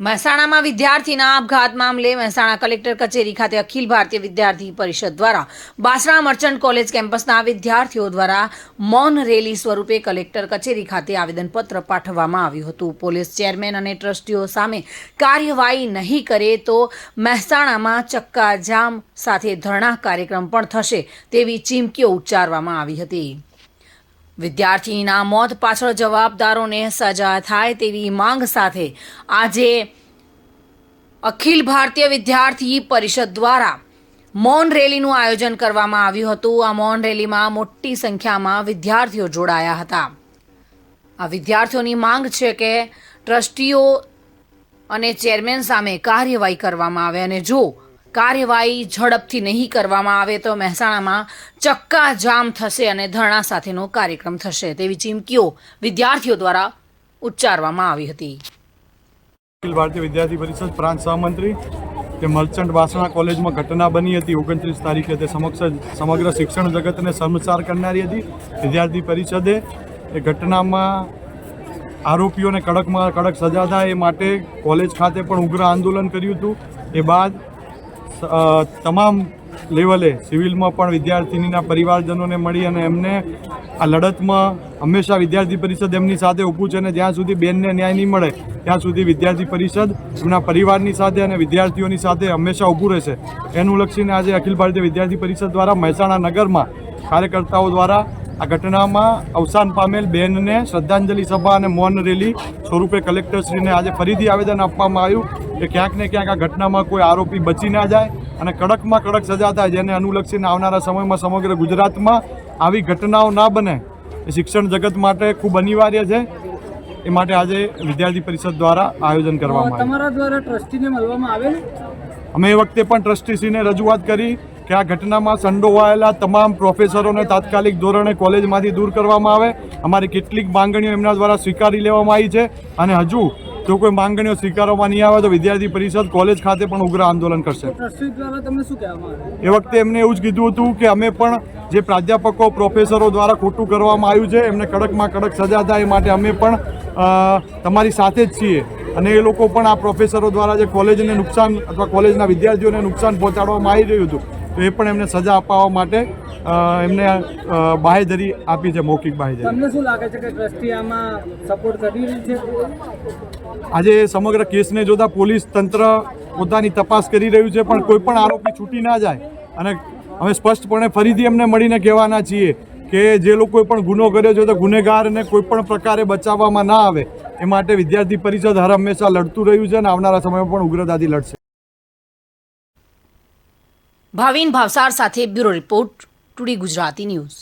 મહેસાણામાં વિદ્યાર્થીના આપઘાત મામલે મહેસાણા કલેક્ટર કચેરી ખાતે અખિલ ભારતીય વિદ્યાર્થી પરિષદ દ્વારા બાસરા મર્ચન્ટ કોલેજ કેમ્પસના વિદ્યાર્થીઓ દ્વારા મૌન રેલી સ્વરૂપે કલેક્ટર કચેરી ખાતે આવેદનપત્ર પાઠવવામાં આવ્યું હતું. પોલીસ ચેરમેન અને ટ્રસ્ટીઓ સામે કાર્યવાહી નહીં કરે તો મહેસાણામાં ચક્કાજામ સાથે ધરણા કાર્યક્રમ પણ થશે તેવી ચીમકીઓ ઉચ્ચારવામાં આવી હતી. વિદ્યાર્થીના મોત પાછળ જવાબદારોને સજા થાય તેવી માંગ સાથે આજે અખિલ ભારતીય વિદ્યાર્થી પરિષદ દ્વારા મૌન રેલીનું આયોજન કરવામાં આવ્યું હતું. આ મૌન રેલીમાં મોટી સંખ્યામાં વિદ્યાર્થીઓ જોડાયા હતા. આ વિદ્યાર્થીઓની માંગ છે કે ટ્રસ્ટીઓ અને ચેરમેન સામે કાર્યવાહી કરવામાં આવે અને જો કાર્યવાહી ઝડપથી નહીં કરવામાં આવે તો મહેસાણામાં ચક્કા જામ થશે અને ધરણા સાથેનો કાર્યક્રમ થશે. તેવી ચીમકીઓ વિદ્યાર્થીઓ દ્વારા ઉચ્ચારવામાં આવી હતી. અખિલ ભારતીય વિદ્યાર્થી પરિષદ પ્રાંત સહમંત્રી કે મર્ચન્ટ વાસણા કોલેજમાં ઘટના બની હતી ઓગણત્રીસ તારીખે તે સમક્ષ સમગ્ર શિક્ષણ જગતને શર્મસાર કરનારી હતી. વિદ્યાર્થી પરિષદે એ ઘટનામાં આરોપીઓને કડકમાં કડક સજા થાય એ માટે કોલેજ ખાતે પણ ઉગ્ર આંદોલન કર્યું હતું. એ બાદ તમામ લેવલે સિવિલમાં પણ વિદ્યાર્થિનીના પરિવારજનોને મળી અને એમને આ લડતમાં હંમેશા વિદ્યાર્થી પરિષદ એમની સાથે ઊભું છે અને જ્યાં સુધી બેનને ન્યાય નહીં મળે, ત્યાં સુધી વિદ્યાર્થી પરિષદ એમના પરિવારની સાથે અને વિદ્યાર્થીઓની સાથે હંમેશા ઊભું રહેશે. એનું લક્ષીને આજે અખિલ ભારતીય વિદ્યાર્થી પરિષદ દ્વારા મહેસાણા નગરમાં કાર્યકર્તાઓ દ્વારા આ ઘટનામાં અવસાન પામેલ બેનને શ્રદ્ધાંજલિ સભા અને મૌન રેલી સ્વરૂપે કલેક્ટરશ્રીને આજે ફરીથી આવેદન આપવામાં આવ્યું. કે ક્યાંક ને ક્યાંક આ ઘટનામાં કોઈ આરોપી બચી ના જાય અને કડકમાં કડક સજા થાય જેને અનુલક્ષીને આવનારા સમયમાં સમગ્ર ગુજરાતમાં આવી ઘટનાઓ ના બને. એ શિક્ષણ જગત માટે ખૂબ અનિવાર્ય છે. એ માટે આજે વિદ્યાર્થી પરિષદ દ્વારા આયોજન કરવામાં આવ્યું. તમારા દ્વારા ટ્રસ્ટીને મળવામાં આવેલ? અમે એ વખતે પણ ટ્રસ્ટીશ્રીને રજૂઆત કરી કે આ ઘટનામાં સંડોવાયેલા તમામ પ્રોફેસરોને તાત્કાલિક ધોરણે કોલેજમાંથી દૂર કરવામાં આવે. અમારી કેટલીક માંગણીઓ એમના દ્વારા સ્વીકારી લેવામાં આવી છે. અને હજુ જો કોઈ માંગણીઓ સ્વીકારવામાં નહીં આવે તો વિદ્યાર્થી પરિષદ કોલેજ ખાતે પણ ઉગ્ર આંદોલન કરશે. એ વખતે એમને એવું જ કીધું હતું કે અમે પણ જે પ્રાધ્યાપકો પ્રોફેસરો દ્વારા ખોટું કરવામાં આવ્યું છે એમને કડકમાં કડક સજા થાય એ માટે અમે પણ તમારી સાથે જ છીએ. અને એ લોકો પણ આ પ્રોફેસરો દ્વારા જે કોલેજને નુકસાન અથવા કોલેજના વિદ્યાર્થીઓને નુકસાન પહોંચાડવામાં આવી રહ્યું હતું તો એ પણ એમને સજા અપાવવા માટે એમને બાહેધરી આપી છે મૌખિક બાહેધરી. તમને શું લાગે છે કે ટ્રસ્ટી આમાં સપોર્ટ કરી રહી છે? આજે સમગ્ર કેસને જોતા પોલીસ તંત્ર પોતાની તપાસ કરી રહ્યું છે પણ કોઈ પણ આરોપી છૂટી ના જાય. અને અમે સ્પષ્ટપણે ફરીથી એમને મળીને કહેવાના છીએ કે જે લોકોએ પણ ગુનો કર્યો છે તો ગુનેગારને કોઈ પણ પ્રકારે બચાવવામાં ના આવે. એ માટે વિદ્યાર્થી પરિષદ હર હંમેશા લડતું રહ્યું છે અને આવનારા સમયમાં પણ ઉગ્રતાથી લડશે. ભાવિન ભાવસાર સાથે bureau report today Gujarati news